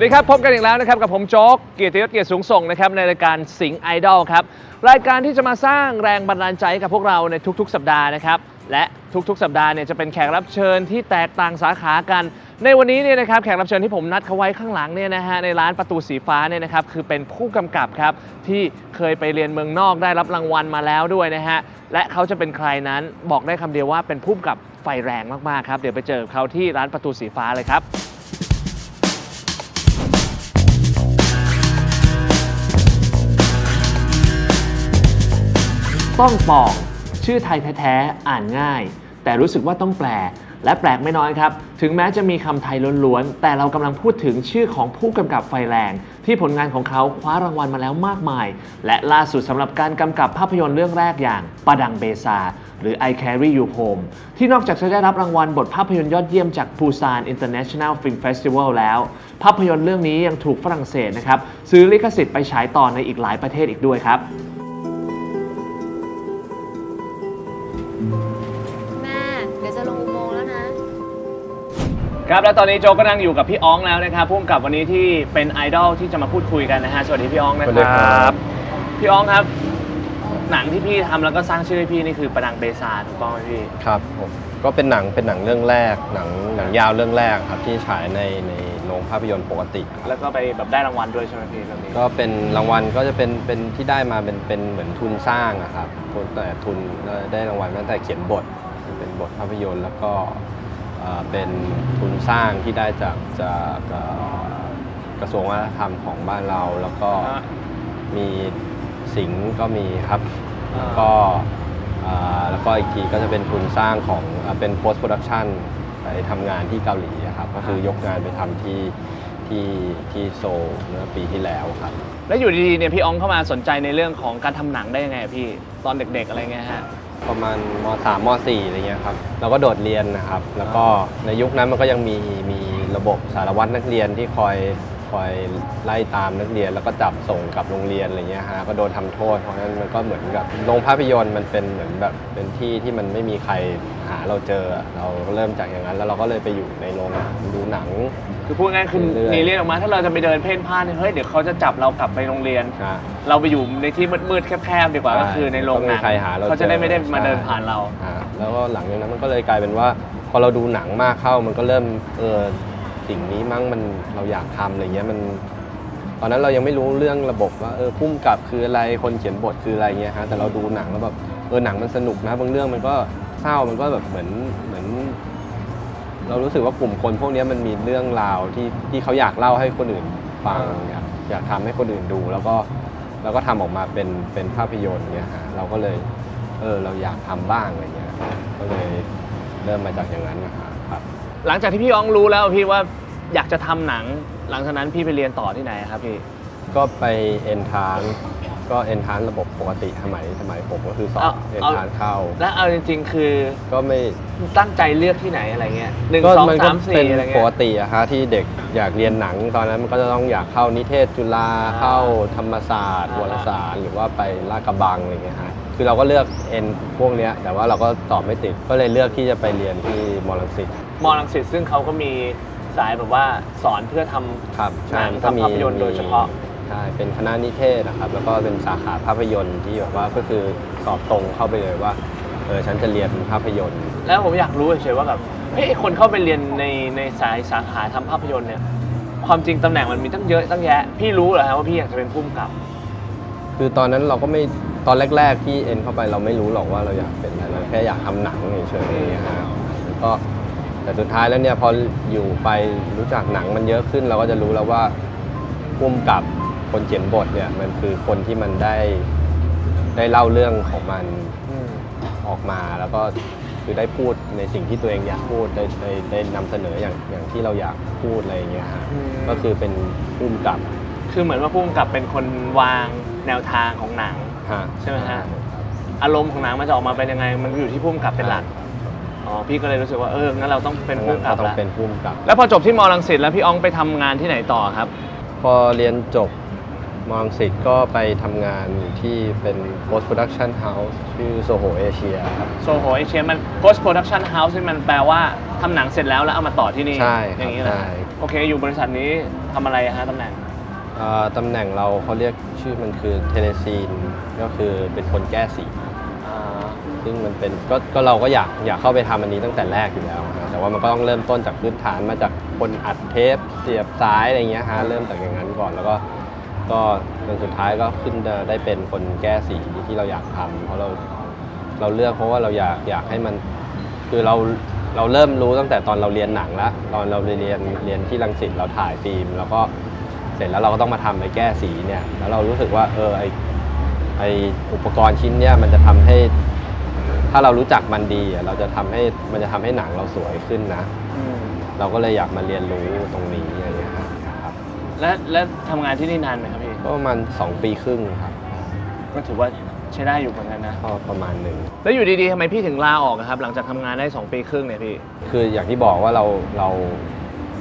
สวัสดีครับ พบกันอีกแล้วนะครับ กับผมโจ๊กเกียรติยศเกียรติสูงส่งนะครับในรายการสิงห์ไอดอลครับ รายการที่จะมาสร้างแรงบันดาลใจกับพวกเราในทุกๆ สัปดาห์นะครับ และทุกๆ สัปดาห์เนี่ยจะเป็นแขกรับเชิญที่แตกต่างสาขากัน ในวันนี้เนี่ยนะครับแขกรับเชิญที่ผมนัดเขาไว้ข้างหลังเนี่ยนะฮะในร้านประตูสีฟ้าเนี่ยนะครับคือเป็นผู้กำกับครับที่เคยไปเรียนเมืองนอกได้รับรางวัลมาแล้วด้วยนะฮะและเขาจะเป็นใครนั้นบอกได้คำเดียวว่าเป็นผู้กำกับไฟแรงมากๆครับเดี๋ยวไปเจอเขาที่ร้านประตูสีฟ้าเลยครับ ต้องปอง ชื่อไทยแท้ๆอ่านง่าย แต่รู้สึกว่าต้องแปล และแปลกไม่น้อยครับ ถึงแม้จะมีคำไทยล้วนๆ แต่เรากำลังพูดถึงชื่อของผู้กำกับไฟแรง ที่ผลงานของเขาคว้ารางวัลมาแล้วมากมาย และล่าสุดสำหรับการกำกับภาพยนตร์เรื่องแรกอย่างปาดังเบซา หรือ I Carry You Home ที่นอกจากจะได้รับรางวัลบทภาพยนตร์ยอดเยี่ยมจาก Busan International Film Festival แล้ว ภาพยนตร์เรื่องนี้ยังถูกฝรั่งเศสนะครับซื้อลิขสิทธิ์ไปฉายต่อในอีกหลายประเทศอีกด้วยครับ เดี๋ยวจะลงอุโมงค์แล้วนะ ครับและตอนนี้โจก็นั่งอยู่กับพี่อ้องแล้วนะครับพุ่มกับวันนี้ที่เป็นไอดอลที่จะมาพูดคุยกันนะฮะสวัสดีพี่อ้องนะสวัสคดีครัรับ บพี่อ้องครับ หนังที่พี่ทำแล้วก็สร้างชื่อให้พี่นี่คือประดังเบซาถูกต้องไหมพี่ครับผมก็เป็นหนังเป็นหนังเรื่องแรก หนังหนังยาวเรื่องแรกครับที่ฉายในในโรงภาพยนตร์ปกติครับแล้วก็ไปแบบได้รางวัลด้วยใช่ไหมพี่เรื่องนี้ก็เป็นรางวัลก็จะเป็นเป็นที่ได้มาเป็นเป็นเหมือนทุนสร้างอะครับทุนแต่ทุนได้รางวัลตั้งแต่เขียนบทเป็น บทภาพยนตร์ แล้วก็เป็นทุนสร้างที่ได้จากจากกระทรวงวัฒนธรรมของบ้านเรา แล้วก็มีสิงก็มีครับก็แล้วก็อีกทีก็จะเป็นทุนสร้างของเป็น post production ไปทำงานที่เกาหลีครับก็คือยกงานไปทำที่ที่ที่โซลเมื่อปีที่แล้วครับ แล้วอยู่ดีๆเนี่ยพี่อ้องเข้ามาสนใจในเรื่องของการทำหนังได้ยังไงพี่ตอนเด็กๆอะไรเงี้ยฮะ ประมาณม 3 ม 4 อะไรเงี้ยครับเราก็โดดเรียนนะครับ แล้วก็ในยุคนั้นมันก็ยังมีมีระบบสารวัตรนักเรียนที่คอย คอยไล่ตามนักเรียน แล้วก็จับส่งกลับโรงเรียนอะไรเงี้ยฮะก็โดนทำโทษเพราะฉะนั้นมันก็เหมือนกับโรงภาพยนตร์มันเป็นเหมือนแบบเป็นที่ที่มันไม่มีใครหาเราเจอ เราก็เริ่มจากอย่างนั้น แล้วเราก็เลยไปอยู่ในโรงดูหนัง คือพูดง่ายๆคือเรื่อยๆหนีเรียนออกมา ถ้าเราจะไปเดินเพ่นพ่านเนี่ยเฮ้ยเดี๋ยวเขาจะจับเรากลับไปโรงเรียนนะเราไปอยู่ในที่มืดๆแคบๆดีกว่าใช่ก็คือในโรงหนังต้องมีใครหาเราเขาจะได้ไม่ได้เจอมาเดินใช่ผ่านเราอ่าแล้วก็หลังจากนั้นมันก็เลยกลายเป็นว่าพอเราดูหนังมากเข้ามันก็เริ่มเออ สิ่งนี้มั้งมันเราอยากทำอะไรเงี้ยมัน ตอนนั้นเรายังไม่รู้เรื่องระบบว่าเออพุ่มกับคืออะไรคนเขียนบทคืออะไรเงี้ยฮะแต่เราดูหนังแล้วแบบเออหนังมันสนุกนะบางเรื่องมันก็เศร้ามันก็แบบเหมือนเหมือน เรารู้สึกว่ากลุ่มคนพวกนี้มันมีเรื่องราวที่ที่เขาอยากเล่าให้คนอื่นฟังอยากอยากทำให้คนอื่นดู แล้วก็แล้วก็ทำออกมาเป็นเป็นภาพยนตร์เงี้ยฮะเราก็เลย เออเราอยากทำบ้างอะไรเงี้ยก็เลยเริ่มมาจากอย่างนั้นนะครับ หลังจากที่พี่อ้องรู้แล้วพี่ว่าอยากจะทำหนัง หลังจากนั้นพี่ไปเรียนต่อที่ไหนครับพี่ ก็ไปเอนทานก็เอนทานระบบปกติสมัยสมัยผมก็คือสอบเอาเอนเอา ทานเข้า แล้วเอาจริงๆ คือก็ไม่ตั้งใจเลือกที่ไหนอะไรเงี้ยหนึ่งก็สองมันสาก็มเป็สี่นอะไรปเงี้กย ติอะฮะที่เด็กอยากเรียนหนังตอนนั้นมันก็จะต้องอยากเข้านิเทศจุฬาอ่าเข้าธรรมศาสตร์อ่า วารสาร หรือว่าไปลาดกระบังอะไรเงี้ยฮะคือเราก็เลือกเอ็นพวกเนี้ยแต่ว่าเราก็สอบไม่ติดก็เลยเลือกที่จะไปเรียนที่มอลังสิต มอลังสิตซึ่งเขาก็มีสายแบบว่าสอนเพื่อทำครับหนังก็ทำภาพยนตร์โดยเฉพาะ ใช่เป็นคณะนิเทศนะครับ แล้วก็เป็นสาขาภาพยนตร์ที่แบบว่าก็คือสอบตรงเข้าไปเลยว่าเออฉันจะเรียนภาพยนตร์ แล้วผมอยากรู้เฉยๆว่าแบบเฮ้ยไอ้คนเข้าไปเรียนในในสายสาขาทำภาพยนตร์เนี่ย ความจริงตำแหน่งมันมีตั้งเยอะตั้งแยะ พี่รู้เหรอฮะว่าพี่อยากจะเป็นผู้กำกับ คือตอนนั้นเราก็ไม่ตอนแรก ๆ ที่เอ็นเข้าไปเราไม่รู้หรอกว่าเราอยากเป็นอะไรเราแค่อยากทำหนังเฉยๆอย่างเงี้ยฮะแล้วก็ แต่สุดท้ายแล้วเนี่ยพออยู่ไปรู้จักหนังมันเยอะขึ้น เราก็จะรู้แล้วว่าพุ่มกับคนเขียนบทเนี่ยมันคือคนที่มันได้ได้เล่าเรื่องของมันออกมาแล้วก็คือได้พูดในสิ่งที่ตัวเองอยากพูดได้ได้ได้นำเสนออย่างอย่างที่เราอยากพูดอะไรอย่างเงี้ยฮะอืมก็คือเป็นพุ่มกับคือเหมือนว่าผู้กำกับเป็นคนวางแนวทางของหนังฮะใช่ไหมฮะอารมณ์ของหนังมันจะออกมาเป็นยังไง มันอยู่ที่ผู้กำกับเป็นหลัก อ๋อพี่ก็เลยรู้สึกว่าเอองั้นเราต้องเป็นผู้กำกับต้องแล้วเป็นพุ่มกับ แล้วพอจบที่มอลังสิตแล้วพี่อองไปทำงานที่ไหนต่อครับ พอเรียนจบมอมสิทธ์ก็ไปทำงานอยู่ที่เป็น post production house ชื่อ Soho Asia ครับ โซโหเอเชียมัน post production house ที่มันแปลว่าทำหนังเสร็จแล้วแล้วเอามาต่อที่นี่ใช่ครับอย่างนี้แหละใช่ โอเค อยู่บริษัทนี้ทำอะไรฮะตำแหน่งเอ่อตำแหน่งเราเขาเรียกชื่อมันคือเทเลซีนก็คือเป็นคนแก้สีอ่า ซึ่งมันเป็นก็ก็เราก็อยากอยากเข้าไปทำอันนี้ตั้งแต่แรกอยู่แล้วนะแต่ว่ามันก็ต้องเริ่มต้นจากพื้นฐานมาจากคนอัดเทป เสียบสายอะไรเงี้ยฮะเริ่มจากอย่างนั้นก่อนแล้วก็ ก็จนสุดท้ายก็ขึ้นได้เป็นคนแก้สีที่เราอยากทำเพราะเราเราเลือกเพราะว่าเราอยากอยากให้มัน คือเราเราเริ่มรู้ตั้งแต่ตอนเราเรียนหนังแล้วตอนเราเรียนเรียนที่รังสิตเราถ่ายฟิล์ม แล้วก็เสร็จแล้วเราก็ต้องมาทำไปแก้สีเนี่ยแล้วเรารู้สึกว่าเออไอไออุปกรณ์ชิ้นเนี้ยมันจะทำให้ ถ้าเรารู้จักมันดีอะเราจะทำให้มันจะทำให้หนังเราสวยขึ้นนะอืมเราก็เลยอยากมาเรียนรู้ตรงนี้อะไรอย่างเงี้ยครับครับ และและทำงานที่นี่นานไหมครับพี่ก็ประมาณ2ปีครึ่งครับ ก็ถือว่าใช้ได้อยู่เหมือนกันนะก็ประมาณหนึ่งแล้วอยู่ดีๆทำไมพี่ถึงลาออกอะครับ หลังจากทำงานได้ 2 ปีครึ่งเนี่ยพี่ คืออย่างที่บอกว่าเราเรา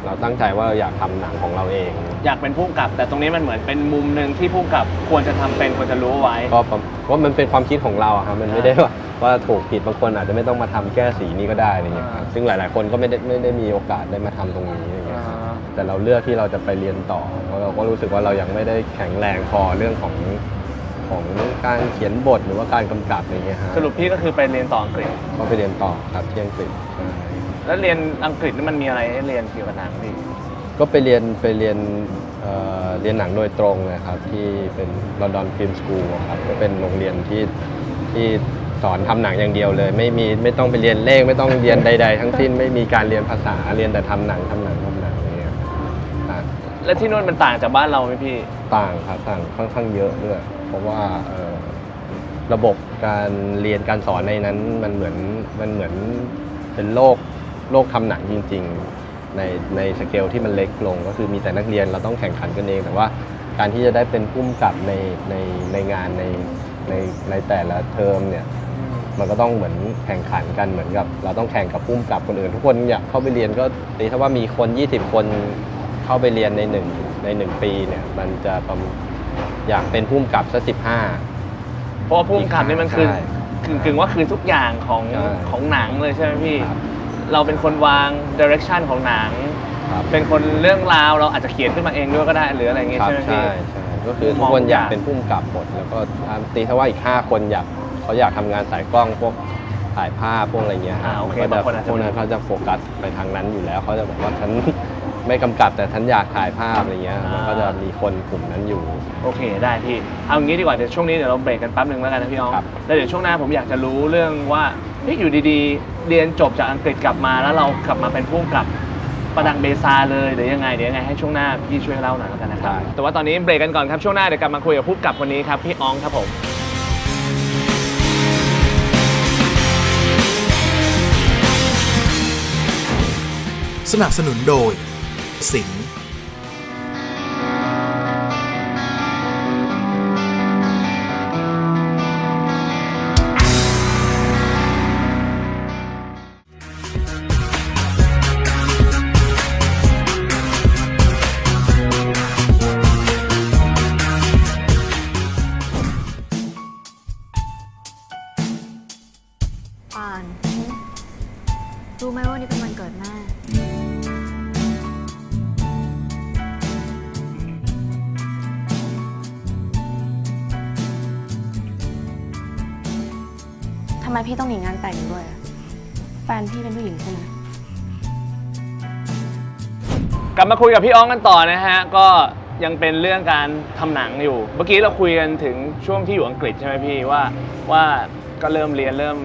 เราตั้งใจว่าเราอยากทำหนังของเราเอง อยากเป็นผู้กำกับ แต่ตรงนี้มันเหมือนเป็นมุมหนึ่งที่ผู้กำกับควรจะทำเป็นควรจะรู้เอาไว้ก็ประว่ามันเป็นความคิดของเราอะครับมันไม่ได้ว่า ว่าถูกผิดบางคนอาจจะไม่ต้องมาทำแก้สีนี้ก็ได้อะไรเงี้ยครับอ่าซึ่งหลาย ๆ คนก็ไม่ได้ไม่ได้มีโอกาสได้มาทำตรงนี้อะไรเงี้ยครับอ่าแต่เราเลือกที่เราจะไปเรียนต่อเพราะเราก็รู้สึกว่าเรายังไม่ได้แข็งแรงพอเรื่องของของการเขียนบทหรือว่าการกำกับอะไรเงี้ยฮะสรุปพี่ก็คือไปเรียนต่ออังกฤษก็ไปเรียนต่อครับที่อังกฤษใช่แล้วเรียนอังกฤษนี่มันมีอะไรให้เรียนเกี่ยวกับหนังพี่ก็ไปเรียนไปเรียนเอ่อเรียนหนังโดยตรงเลยครับที่เป็น London Film School ครับก็เป็นโรงเรียนที่ที่ สอนทำหนังอย่างเดียวเลย ไม่มีไม่ต้องไปเรียนเลขไม่ต้องเรียนใด ๆ ทั้งสิ้นไม่มีการเรียนภาษาเรียนแต่ทำหนังทำหนังทำหนังอะไรเงี้ยอะแล้วที่นู่นมันต่างจากบ้านเราไหมพี่ต่างครับต่างค่อนข้างเยอะด้วยเพราะว่าเอ่อระบบการเรียนการสอนในนั้นมันเหมือนมันเหมือนเป็นโลกโลกทำหนังจริง ๆ ในในสเกลที่มันเล็กลง ก็คือมีแต่นักเรียนเราต้องแข่งขันกันเอง แต่ว่าการที่จะได้เป็นผู้กำกับในในในงานในในในแต่ละเทอมเนี่ย มันก็ต้องเหมือนแข่งขันกันเหมือนกับ เราต้องแข่งกับผู้กำกับคนอื่น ทุกคนอยากเข้าไปเรียนก็ตีถ้าว่ามีคน 20 คนเข้าไปเรียนในหนึ่งในหนึ่งปีเนี่ยมันจะประมาณอยากเป็นผู้กำกับสักสิบห้า เพราะว่าผู้กำกับนี่มันคือใช่กึ่งกึ่งว่าคือทุกอย่างของใช่ของหนังเลยใช่ไหมพี่ ครับเราเป็นคนวาง direction ของหนัง ครับ เป็นคนเรื่องราวเราอาจจะเขียนขึ้นมาเองด้วยก็ได้หรืออะไรอย่างเงี้ยครับใช่ไหมพี่ ใช่ใช่ก็คือมุทุมกมองคนอยากทุกอย่างเป็นผู้กำกับหมดแล้วก็ตีถ้าว่าอีก 5 คนอยาก เขาอยากทำงานสายกล้องพวกถ่ายภาพพวกอะไรเงี้ยอ่าโอเคก็บางจะคนอาจพจะวกนั้นเขาจะโฟกัสไปทางนั้นอยู่แล้วเขาจะบอกว่าฉัน ไม่กำกับแต่ฉันอยากถ่ายภาพอะไรเงี้ยมันก็จะมีคนกลุ่มนั้นอยู่ โอเคได้พี่ เอางี้ดีกว่าเดี๋ยวช่วงนี้เดี๋ยวเราเบรกกันแป๊บหนึ่งแล้วกันนะพี่อองครับ แล้วเดี๋ยวช่วงหน้าผมอยากจะรู้เรื่องว่าเฮ้ยอยู่ดีๆ เรียนจบจากอังกฤษกลับมาแล้วเรากลับมาเป็นผู้กำกับประดังเบซาเลยหรือยังไงเดี๋ยวยังไงให้ช่วงหน้าพี่ช่วยเล่าหน่อยแล้วกันนะครับแต่ว่าตอนนี้เบรกกันก่อนครับช่วงหน้าเดี๋ยวกลับมาคุยกับผู้กำกับคนนี้ครับพี่อองครับผม สนับสนุนโดยสิง มพี่ต้องหนีงานแต่งด้วยอะแฟนพี่เป็นผู้หญิงใช่ไหม กลับมาคุยกับพี่อ้องกันต่อนะฮะ ก็ยังเป็นเรื่องการทำหนังอยู่ เมื่อกี้เราคุยกันถึงช่วงที่อยู่อังกฤษใช่ไหมพี่ว่าว่าก็เริ่มเรียนเริ่ม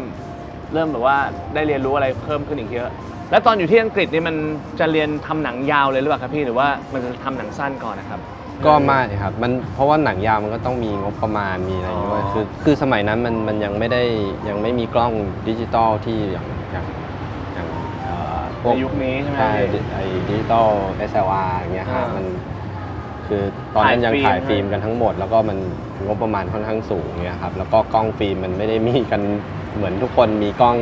เริ่มแบบว่าได้เรียนรู้อะไรเพิ่มขึ้นอีกเยอะ แล้วตอนอยู่ที่อังกฤษนี่มันจะเรียนทำหนังยาวเลยหรือเปล่าครับพี่หรือว่ามันจะทำหนังสั้นก่อนนะครับ ก็ไม่ครับมันเพราะว่าหนังยาวมันก็ต้องมีงบประมาณมีอะไรด้วยอ๋อ คือคือสมัยนั้นมันมันยังไม่ได้ยังไม่มีกล้องดิจิตอลที่อย่างอย่างอย่างเอ่อพวกในยุคนี้ใช่ไหม ใช่พี่ไอ้ดิจิตอล SLR อย่างเงี้ยฮะอ่ามัมันคือตอนนั้นยังถ่าถ่ายยฟิฟิล์ล์มม กันทั้งหมด แล้วก็มันงบประมาณค่อนข้างสูงเงี้ยครับแล้วก็กล้องฟิล์มมันไม่ได้มีกันเหมือนทุกคนมีกล้อง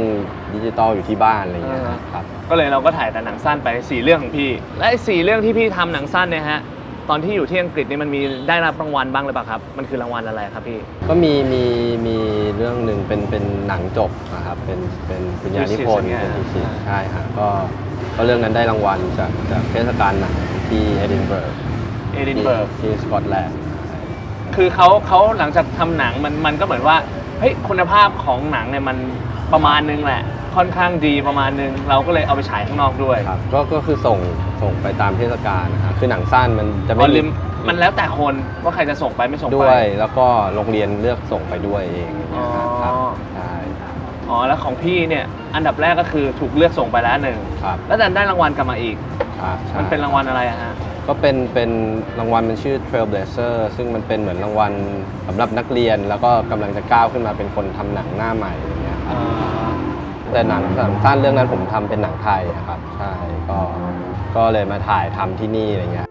ดิจิตอลอยู่ที่บ้านอะไรเงี้ยครับ ก็เลยเราก็ถ่ายแต่หนังสั้นไปสี่เรื่องของพี่ และไอ้สี่เรื่องที่พี่ทำหนังสั้นเนี่ยฮะต อนที่อยู่ที่อังกฤษนี่มันมีได้รับรางวัลบ้างหรือเปล่าครับ มันคือรางวัลอะไรครับพี่ ก็มีมีมีเรื่องหนึ่งเป็นเป็นหนังจบนะครับ เป็นเป็นปริญญานิพนธ์ Thesis เป็นทีสิอ่าใช่ฮะก็ก็เรื่องนั้นได้รางวัลจากจากเทศกาลหนังที่เอดินบะระเอดินเบิร์กที่สกอตแลนด์คือเขาเขาหลังจากทำหนังมันมันก็เหมือนว่าเฮ้ยคุณภาพของหนังเนี่ยมันประมาณนึงแหละ ค่อนข้างดีประมาณนึง เราก็เลยเอาไปฉายข้างนอกด้วยครับก็ก็คือส่งส่งไปตามเทศกาลนะครับคือหนังสั้นมันจะพไม่อลิมมันแล้วแต่คนว่าใครจะส่งไปไม่ส่งไปด้วย แล้วก็โรงเรียนเลือกส่งไปด้วยเองอ๋อครับใช่อ๋อแล้วของพี่เนี่ยอันดับแรกก็คือถูกเลือกส่งไปแล้วหนึ่งครับแล้วดันได้รางวัลกลับมาอีกครับใช่มันเป็นรางวัลอะไรอะฮะก็เป็นเป็นรางวัลมันชื่อ Trailblazer ซึ่งมันเป็นเหมือนรางวัลสำหรับนักเรียน แล้วก็กำลังจะก้าวขึ้นมาเป็นคนทำหนังหน้าใหม่อย่างเงี้ยครับ แต่หนังหนังสั้นเรื่องนั้นผมทำเป็นหนังไทยอะครับใช่ก็ก็เลยมาถ่ายทำที่นี่อะไรเงี้ย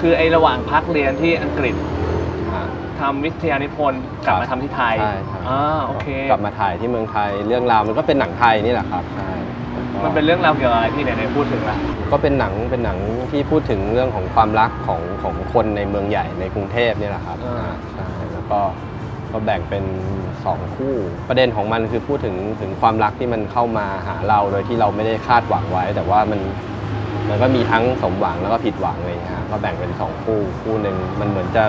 คือไอระหว่างพักเรียนที่อังกฤษอ่าทำวิทยานิพนธ์กลับมาทำที่ไทยใช่ครับอ่าโอเค กลับมาถ่ายที่เมืองไทยเรื่องราวมันก็เป็นหนังไทยนี่แหละครับใช่ก็ มันเป็นเรื่องราวเกี่ยวกับอะไรพี่ไหนๆพูดถึงละก็เป็นหนังเป็นหนังที่พูดถึงเรื่องของความรักของของคนในเมืองใหญ่ในกรุงเทพเนี่ยแหละครับอ่าใช่แล้วก็ก็แบ่งเป็นสองคู่ ประเด็นของมันคือพูดถึงถึงความรักที่มันเข้ามาหาเราโดยที่เราไม่ได้คาดหวังไว้ แต่ว่ามันมันก็มีทั้งสมหวังแล้วก็ผิดหวังอะไรอย่างเลยฮะก็แบ่งเป็นสองคู่คู่หนึ่งมันเหมือนจะ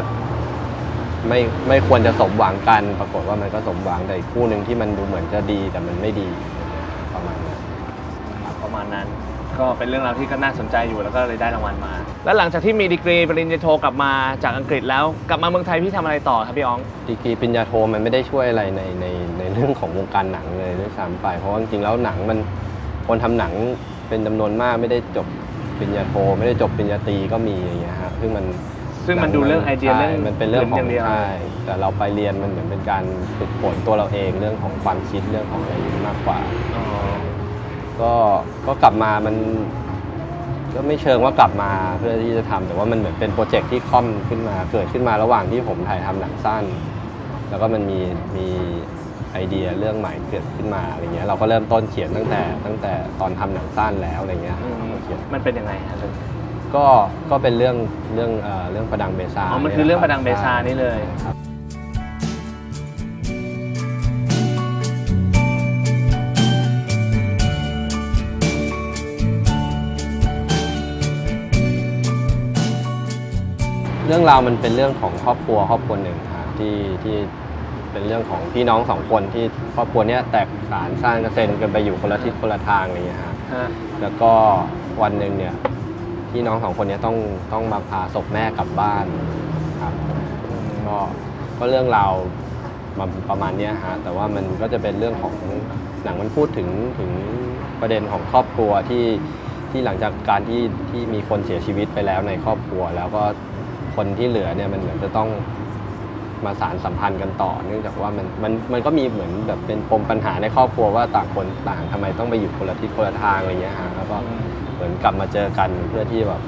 ไม่ไม่ควรจะสมหวังกัน ปรากฏว่ามันก็สมหวังแต่อีกคู่หนึ่งที่มันดูเหมือนจะดีแต่มันไม่ดี นั้น ก็เป็นเรื่องราวที่ก็น่าสนใจอยู่แล้วก็เลยได้รางวัลมา แล้วหลังจากที่มีดีกรีปริญญาโทกลับมาจากอังกฤษแล้วกลับมาเมืองไทยพี่ทำอะไรต่อครับพี่อ๋อง ดีกรีปริญญาโทมันไม่ได้ช่วยอะไรในในในเรื่องของวงการหนังเลยด้วยซ้ำไปเพราะว่าจริงๆแล้วหนังมันคนทำหนังเป็นจำนวนมากไม่ได้จบปริญญาโท ไม่ได้จบปริญญาตรีก็มีอย่างเงี้ยฮะซึ่งมันซึ่งมันดูเรื่องไอเดียใช่เรื่องมันเป็นเรื่องของย่างเดียว ใช่แต่เราไปเรียนมันเหมือนเป็นการฝึกฝนตัวเราเองเรื่องของความคิดเรื่องของอะไรอย่างนี้มากกว่าอ๋อ ก็ก็กลับมามัน ก็ไม่เชิงว่ากลับมาเพื่อที่จะทำแต่ว่ามันเหมือนเป็นโปรเจกต์ที่ค่อมขึ้นมาเกิดขึ้นมาระหว่างที่ผมถ่ายทำหนังสั้น แล้วก็มันมีมีไอเดียเรื่องใหม่เกิดขึ้นมาอะไรเงี้ยเราก็เริ่มต้นเขียนตั้งแต่ตั้งแต่ตอนทำหนังสั้นแล้วอะไรเงี้ยอืมเขียนมันเป็นยังไงฮะเรื่องก็ก็เป็นเรื่องเรื่องเอ่อเรื่องประดังเบซาอ๋อมันคือเรื่องประดังเบซานี่เลย ครับ รื่องราวมันเป็นเรื่องของครอบครัวครอบครัวหนึ่งครับที่ที่เป็นเรื่องของพี่น้องสองคนที่ครอบครัวเนี้ยแตกสารสร้างกระเซ็นกันไปอยู่คนละทิศคนละทางอะไรอย่างเงี้ยฮะฮะแล้วก็วันหนึ่งเนี่ยพี่น้องสองคนเนี้ต้องต้องมาพาศพแม่กลับบ้านครับก็ก็เรื่องราวมาประมาณเนี้ยฮะแต่ว่ามันก็จะเป็นเรื่องของหนังมันพูดถึงถึงประเด็นของครอบครัวที่ที่หลังจากการที่ที่มีคนเสียชีวิตไปแล้วในครอบครัว แล้วก็ คนที่เหลือเนี่ยมันเหมือนจะต้องมาสารสัมพันธ์กันต่อ เนื่องจากว่ามันมันมันก็มีเหมือนแบบเป็นปมปัญหาในครอบครัวว่าต่างคนต่างทำไมต้องไปอยู่คนละทิศคนละทางอะไรเงี้ยฮะแล้วก็เหมือนกลับมาเจอกันเพื่อที่แบบ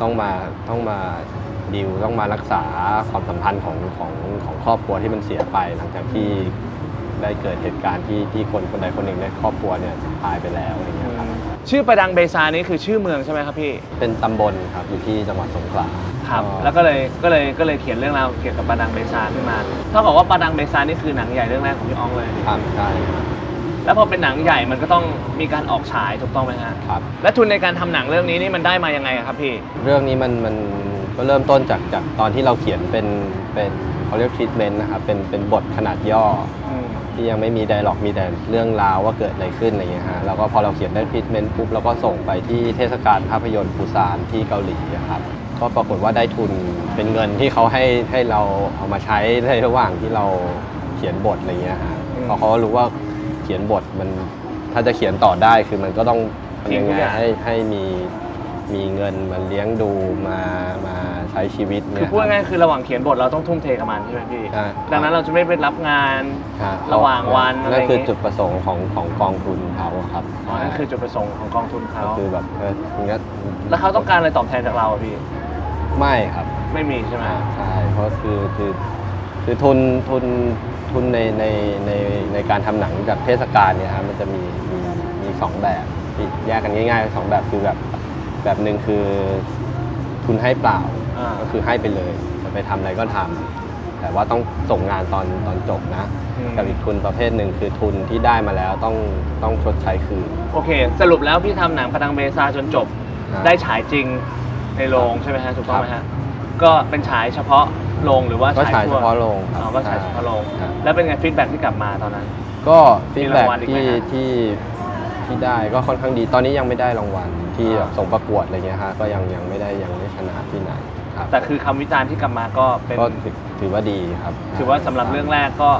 ต้องมาต้องมาดิวต้องมารักษาความสัมพันธ์ของของของครอบครัวที่มันเสียไป หลังจากที่ได้เกิดเหตุการณ์ที่ที่คนคนใดคนหนึ่งในครอบครัวเนี่ยตายไปแล้วอะไรเงี้ยครับชื่อประดังเบซานี่คือชื่อเมืองใช่ไหมครับพี่เป็นตำบลครับอยู่ที่จังหวัดสงขลา ครับก็แล้วก็เลยก็เลยก็เลยเขียนเรื่องราวเกี่ยวกับประดังเบซาขึ้นมาเท่ากับว่าประดังเบซานี่คือหนังใหญ่เรื่องแรกของพี่อ๋องเลย ครับใช่ครับแล้วพอเป็นหนังใหญ่มันก็ต้องมีการออกฉายถูกต้องไหมฮะครับ และทุนในการทำหนังเรื่องนี้นี่มันได้มายังไงอะครับพี่ เรื่องนี้มันมันก็เริ่มต้นจากจากตอนที่เราเขียนเป็นเป็นเขาเรียกทรีทเมนต์นะครับเป็นเป็นบทขนาดย่อ ที่ยังไม่มีไดร็อกมีแต่เรื่องราวว่าเกิดอะไรขึ้นอะไรเงี้ยฮะแล้วก็พอเราเขียนได้ทรีทเมนต์ปุ๊บเราก็ส่งไปที่เทศกาลภาพยนตร์ปูซานที่เกาหลีอะครับ ก็ปรากฏว่าได้ทุนเป็นเงินที่เขาให้ให้เราเอามาใช้ในระหว่างที่เราเขียนบทอะไรเงี้ยฮะอืมเพราะเขารู้ว่าเขียนบทมันถ้าจะเขียนต่อได้คือมันก็ต้องทำยังทิ้งทุไงกอย่างให้ให้มีมีเงินมาเลี้ยงดูมามาใช้ชีวิตคืเนี่อย พูดง่ายๆคือระหว่างเขียนบทเราต้องทุ่มเทกับมันใช่ไหมพี่ ใช่ ดังนั้นเราจะไม่ไปรับงานฮระหว่างวันอะไรนั่นคืออย่างงี้จุดประสงค์ของของกองทุนเขาครับอ๋อนั่นคือจุดประสงค์ของกองทุนเขา ก็คือแบบเอออย่างเงี้ยแล้วเขาต้องการอะไรตอบแทนจากเราอะพี่ ไม่ครับไม่มีใช่ไหมใช่เพราะคือคือคือทุนทุนทุนในในในในการทำหนังจากเทศกาลเนี่ยครับมันจะมีมีมีสองแบบที่แยกกันง่ายๆสองแบบคือแบบแบบหนึ่งคือทุนให้เปล่าอ่า ก็คือให้ไปเลยจะไปทำอะไรก็ทำแต่ว่าต้องส่งงานตอนตอนจบนะอืม กับอีกทุนประเภทหนึ่งคือทุนที่ได้มาแล้วต้องต้องชดใช้คืน โอเค สรุปแล้วพี่ทำหนังประดังเบซาจนจบครับได้ฉายจริง ในโรงใช่ไหมฮะถูกต้องไหมฮะก็เป็นฉายเฉพาะโรงหรือว่าก็ฉายทั่วเฉพาะโรงครับอ๋อก็ฉายเฉพาะโรงครับ แล้วเป็นไงฟีดแบ็ที่กลับมาตอนนั้น ก็ฟีดแบ็มีรางวัลอีกไหมที่ฮะ ที่ที่ได้ก็ค่อนข้างดีตอนนี้ยังไม่ได้รางวัลที่อ่าแบบส่งประกวดอะไรเงี้ยฮะก็ยังยังไม่ได้ยังไม่ชนะที่ไหนครับแต่คือคำวิจารณ์ที่กลับมาก็เป็น ก็ถือถือว่าดีครับถือว่าสำหรับเรื่องแรกก็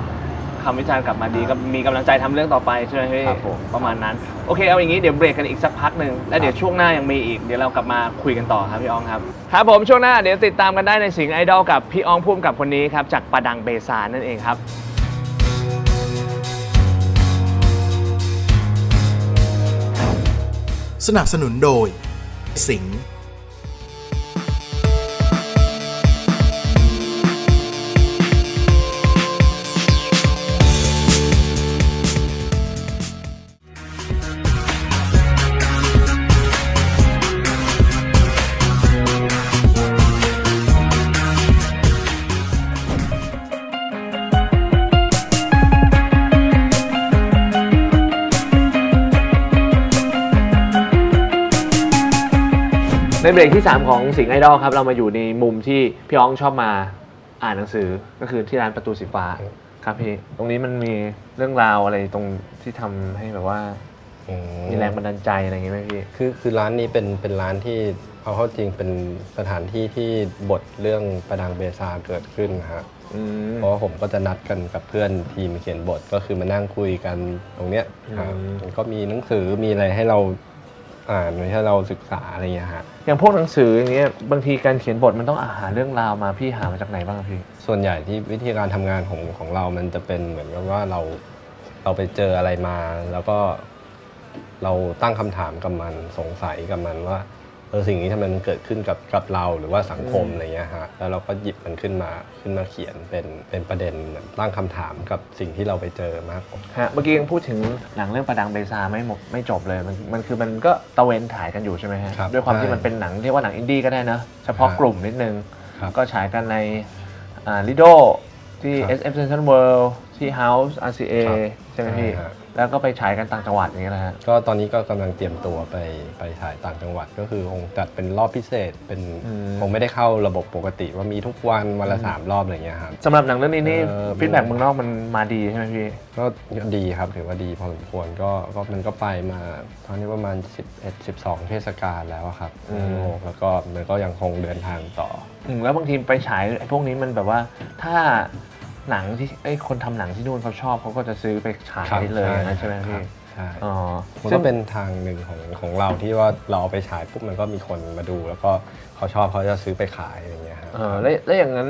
คำวิจารณ์กลับมาดีก็มีกำลังใจทำเรื่องต่อไปใช่ไหมพี่ครับผมประมาณนั้น โอเคเอาอย่างนี้เดี๋ยวเบรกกันอีกสักพักหนึ่งแล้วเดี๋ยวช่วงหน้ายังมีอีกเดี๋ยวเรากลับมาคุยกันต่อครับพี่อองครับครับผมช่วงหน้าเดี๋ยวติดตามกันได้ในสิงห์ไอดอลกับพี่อองพุ่มกับคนนี้ครับจากประดังเบซานั่นเองครับสนับสนุนโดย สิงห์ เบรกที่ 3 ของสิงห์ไอดอลครับ เรามาอยู่ในมุมที่พี่อองชอบมาอ่านหนังสือก็คือที่ร้านประตูสีฟ้าครับพี่ตรงนี้มันมีเรื่องราวอะไรตรงที่ทำให้แบบว่าอืมีแรงบันดาลใจอะไรอย่างงี้ไหมพี่คือคือร้านนี้เป็นเป็นร้านที่เอาเข้าจริงเป็นสถานที่ที่บทเรื่องประดังเบซาเกิดขึ้นนะฮะอืมเพราะว่าผมก็จะนัดกันกับเพื่อนทีมเขียนบทก็คือมานั่งคุยกันตรงเนี้ยครับอืมมันก็มีหนังสือมีอะไรให้เรา อ่านให้เราศึกษาอะไรอย่างเงี้ยฮะอย่างพวกหนังสืออย่างเงี้ยบางทีการเขียนบทมันต้องอาหาเรื่องราวมาพี่หามาจากไหนบ้างครับพี่ส่วนใหญ่ที่วิธีการทำงานของของเรามันจะเป็นเหมือนกับว่าเราเราไปเจออะไรมา แล้วก็เราตั้งคำถามกับมันสงสัยกับมันว่า เออสิ่งนี้ทำไมมันเกิดขึ้นกับกับเราหรือว่าสังคมอืมอะไรเงี้ยฮะแล้วเราก็หยิบมันขึ้นมาขึ้นมาเขียนเป็นเป็นประเด็นเหมือนตั้งคำถามกับสิ่งที่เราไปเจอมากกว่า ฮะเมื่อกี้ยังพูดถึงหนังเรื่องประดังเบซาไม่หมดไม่จบเลยมันมันคือมันก็ตะเวนถ่ายกันอยู่ใช่ไหมฮะครับด้วยความที่ใช่มันเป็นหนังเรียกว่าหนังอินดี้ก็ได้นะเฉพาะครับกลุ่มนิดนึง ครับก็ฉายกันในลิโดที่ ครับ SF Central World ที่ House RCA ครับใช่ไหมพี่ ใช่ฮะ แล้วก็ไปฉายกันต่างจังหวัดอย่างเงี้ยนะฮะ ก็ตอนนี้ก็กำลังเตรียมตัวไปไปถ่ายต่างจังหวัดก็คือคงจัดเป็นรอบพิเศษเป็นอืม คงไม่ได้เข้าระบบปกติว่ามีทุกวันวันละสามรอบอะไรเงี้ยครับ สำหรับหนังเรื่องนี้นี่เออ ฟีดแบ็กเมืองนอกมันมาดีใช่ไหมพี่ ก็ดีครับถือว่าดีพอสมควรก็ก็มันก็ไปมาตอนนี้ประมาณ 11 12 เทศกาลแล้วอะครับอืมทั่วโลกแล้วก็มันก็ยังคงเดินทางต่อ อืมแล้วบางทีไปฉายไอ้พวกนี้มันแบบว่าถ้า หนังที่ไอ้คนทำหนังที่นู่นเขาชอบเขาก็จะซื้อไปฉายครับเลยใช่อย่างนั้นใช่ไหมครัพี่บใช่อ๋อมันซึ่ก็งเป็นทางหนึ่งของของเราที่ว่าเราเอาไปฉายปุ๊บมันก็มีคนมาดู แล้วก็เขาชอบเขาจะซื้อไปขายอะไรเงี้ยครับเออแล้วแล้วอย่างนั้น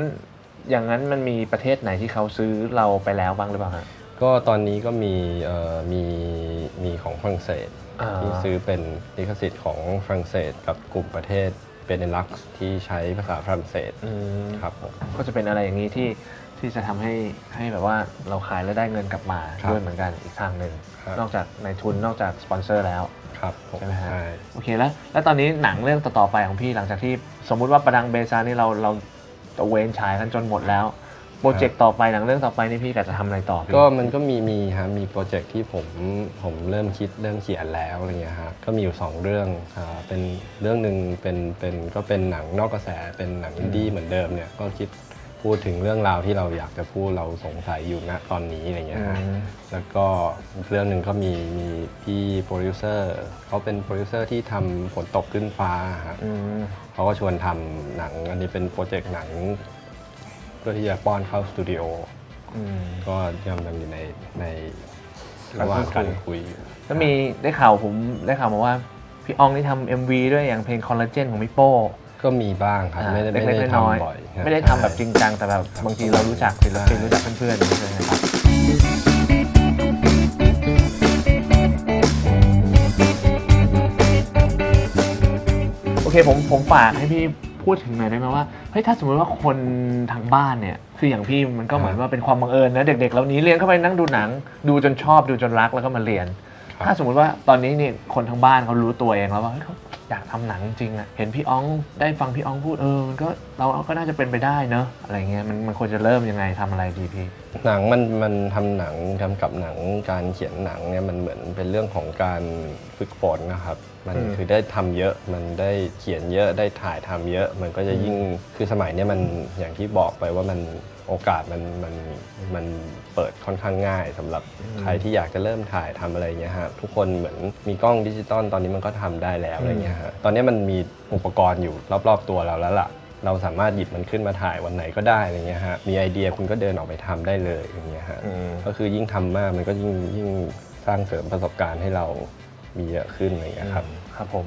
อย่างนั้นมันมีประเทศไหนที่เขาซื้อเราไปแล้วบ้างหรือเปล่าฮะก็ตอนนี้ก็มีเอ่อมีมีของฝรั่งเศสอ่าที่ซื้อเป็นลิขสิทธิ์ของฝรั่งเศส กับกลุ่มประเทศเบเนลักซ์ที่ใช้ภาษาฝรั่งเศสอืมครับผมก็จะเป็นอะไรอย่างนี้ที่ ที่จะทำให้ให้แบบว่าเราขายแล้วได้เงินกลับมาครับด้วยเหมือนกันอีกทางหนึ่งครับ นอกจากในทุนนอกจากสปอนเซอร์แล้ว ครับผมใช่ไหมฮะ ใช่ โอเคแล้วแล้วตอนนี้หนังเรื่องต่อๆไปของพี่หลังจากที่สมมุติว่าประดังเบซานี่เราเราตะเวนฉายกันจนหมดแล้วโปรเจกต์ต่อไปหนังเรื่องต่อไปนี่พี่กะจะทำอะไรต่อพี่ก็มันก็มีมีฮะมีโปรเจกต์ที่ผมผมเริ่มคิดเริ่มเขียนแล้วอะไรเงี้ยฮะก็มีอยู่สองเรื่องอ่าเป็นเรื่องหนึ่งเป็นเป็นก็เป็นหนังนอกกระแสเป็นหนังอินดี้เหมือนเดิมเนี่ยก็คิด พูดถึงเรื่องราวที่เราอยากจะพูดเราสงสัยอยู่ณตอนนี้อะไรเงี้ยฮะอืมแล้วก็อีกเรื่องหนึ่งก็มีมีพี่โปรดิวเซอร์เขาเป็นโปรดิวเซอร์ที่ทำฝนตกขึ้นฟ้าฮะอืมเขาก็ชวนทำหนัง อันนี้เป็นโปรเจกต์หนังเพื่อที่จะป้อนเข้าสตูดิโออืมก็ยังยังอยู่ในในระหว่างการคุยอยู่แล้วมีได้ข่าวผมได้ข่าวมาว่าพี่อองนี่ทำ MV ด้วยอย่างเพลงคอลลาเจนของพี่โป้ ก็มีบ้างครับอ่าไม่ได้ไม่เล็กได้ๆน้อยทำบ่อยครับ ๆไม่ได้ทำแบบจริงจังแต่แบบบางทีเรารู้จักศิลปินรู้จักเพื่อนๆอย่างนี้เลยนะครับ โอเคผมผมฝากให้พี่พูดถึงหน่อยได้ไหมว่าเฮ้ยถ้าสมมติว่าคนทางบ้านเนี่ยคืออย่างพี่มันก็เหมือนว่าเป็นความบังเอิญนะ เด็กๆเหล่านี้เรียนเข้าไปนั่งดูหนัง ดูจนชอบดูจนรักแล้วก็มาเรียน ครับ ถ้าสมมติว่าตอนนี้นี่คนทางบ้านเขารู้ตัวเองแล้วว่าเฮ้ยเขา อยากทำหนังจริงอะเห็นพี่อ้องได้ฟังพี่อ้องพูดเออมันก็เราก็น่าจะเป็นไปได้เนอะอะไรเงี้ยมันมันควรจะเริ่มยังไงทำอะไรดีพี่หนังมันมันทำหนังกำกับหนังการเขียนหนังเนี่ยมันเหมือนเป็นเรื่องของการฝึกฝนนะครับ มันอืมคือได้ทำเยอะมันได้เขียนเยอะได้ถ่ายทำเยอะ มันก็จะยิ่งคือสมัยเนี้ยมันอย่างที่บอกไปว่ามันโอกาสมันมันมัน เปิดค่อนข้างง่ายสำหรับใครที่อยากจะเริ่มถ่ายทำอะไรเงี้ยฮะทุกคนเหมือนมีกล้องดิจิตอลตอนนี้มันก็ทำได้แล้วอะไรเงี้ยฮะตอนนี้มันมีอุปกรณ์อยู่รอบๆตัวเราแล้วล่ะเราสามารถหยิบมันขึ้นมาถ่ายวันไหนก็ได้อะไรเงี้ยฮะ มีไอเดียคุณก็เดินออกไปทำได้เลยอย่างเงี้ยฮะอืมก็คือยิ่งทำมากมันก็ยิ่งยิ่งสร้างเสริมประสบการณ์ให้เรามีเยอะขึ้นอะไรเงี้ยครับ ครับผม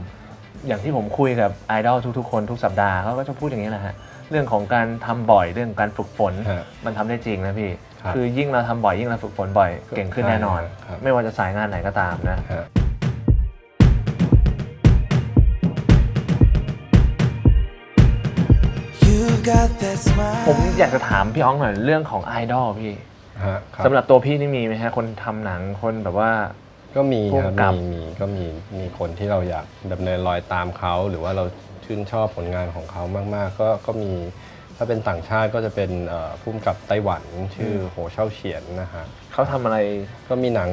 อย่างที่ผมคุยกับไอดอลทุกๆคนทุกสัปดาห์เขาก็จะพูดอย่างนี้แหละฮะ เรื่องของการทำบ่อยเรื่องการฝึกฝนฮะมันทำได้จริงนะพี่ ครับคือยิ่งเราทำบ่อยยิ่งเราฝึกฝนบ่อยเก่งขึ้นแน่นอนใช่ครับไม่ว่าจะสายงานไหนก็ตามนะฮะผมอยากจะถามพี่อ้องหน่อยเรื่องของไอดอลพี่ฮะครับสำหรับตัวพี่นี่มีไหมฮะคนทำหนังคนแบบว่า ก็มีผู้ครับกำกับมีมีก็มีมีคนที่เราอยากดำเนินรอยตามเขา หรือว่าเราชื่นชอบผลงานของเขามาก ๆ ก็ก็มี ถ้าเป็นต่างชาติก็จะเป็นเอ่อผู้กำกับไต้หวันชื่อโหเช่าเฉียนนะฮะเขาทำอะไรก็มีหนัง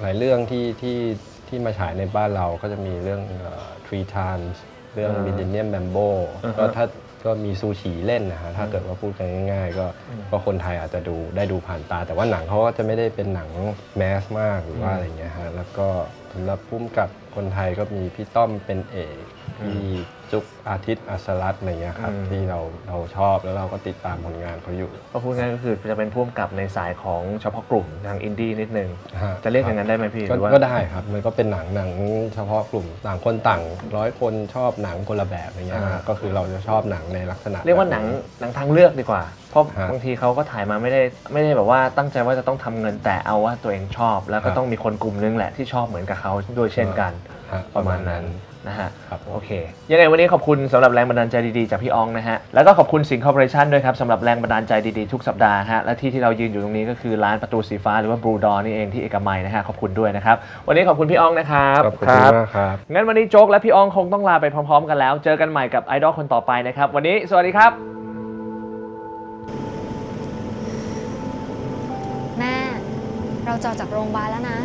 หลายเรื่องที่ที่ที่มาฉายในบ้านเราก็จะมีเรื่องเอ่อ Three Times เรื่องอ่า Millennium Bamboo อ่าฮะก็ถ้าก็มีซูชิเล่นนะฮะถ้าเกิดว่าพูดกันง่าย ๆ ก็ก็คนไทยอาจจะดูได้ดูผ่านตา แต่ว่าหนังเขาก็จะไม่ได้เป็นหนังแมสมากหรือว่าอะไรเงี้ยฮะแล้วก็สำหรับพุ่มกับคนไทยก็มีพี่ต้อมเป็นเอกพี่จุกอาทิตย์อัศรัตน์อะไรเงี้ยครับอืม ที่เราเราชอบแล้วเราก็ติดตามผลงานเขาอยู่ก็พูดง่ายๆก็คือจะเป็นพ่วงกับในสายของเฉพาะกลุ่มทางอินดี้นิดนึง ฮจะเรียกอย่างนั้นได้ไหมพี่หก็รือว่าก็ได้ครับ มันก็เป็นหนังหนังเฉพาะกลุ่มต่างคนต่างร้อยคนชอบหนังคนละแบบอย่างเงี้ยอ่าฮะก็คือเราจะชอบหนังในลักษณะ เรียกว่าหนังหนังทางเลือกดีกว่า เพราะฮะบางทีเขาก็ถ่ายมาไม่ได้ไม่ได้แบบว่าตั้งใจว่าจะต้องทำเงินแต่เอาว่าตัวเองชอบ แล้วก็ครับต้องมีคนกลุ่มนึงแหละที่ชอบเหมือนกับเขาด้วยเช่นกันฮะประมาณนั้น นะฮะครับโอเคยังไงวันนี้ขอบคุณสำหรับแรงบันดาลใจดีๆจากพี่อองนะฮะแล้วก็ขอบคุณสิงห์คอร์ปอเรชั่นด้วยครับสำหรับแรงบันดาลใจดีๆทุกสัปดาห์ฮะและที่ที่เรายืนอยู่ตรงนี้ก็คือร้านประตูสีฟ้าหรือว่าบลูดอนี่เองที่เอกมัยนะฮะขอบคุณด้วยนะครับวันนี้ขอบคุณพี่อองนะครับ ขอบคุณมากครับ งั้นวันนี้โจ๊กและพี่อองคงต้องลาไปพร้อมๆกันแล้ว เจอกันใหม่กับไอดอลคนต่อไปนะครับ วันนี้สวัสดีครับ แม่ เราจะออกจากโรงพยาบาลแล้วนะ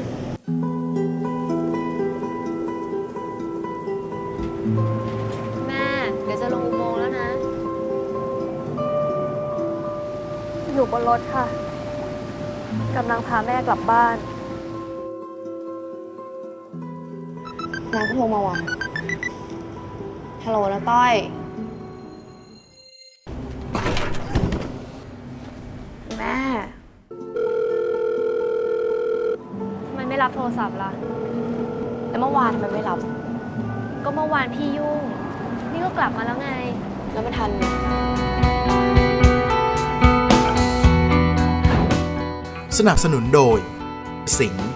แม่ เดี๋ยวจะลงอุโมงค์แล้วนะ อยู่บนรถค่ะ กำลังพาแม่กลับบ้านนางก็โทรมาว่ะฮัลโหลนะต้อย แม่ ทำไมไม่รับโทรศัพท์ล่ะ แล้วเมื่อวานทำไมไม่รับ ก็เมื่อวานพี่ยุ่ง นี่ก็กลับมาแล้วไง แล้วไม่ทันสนับสนุนโดย สิงห์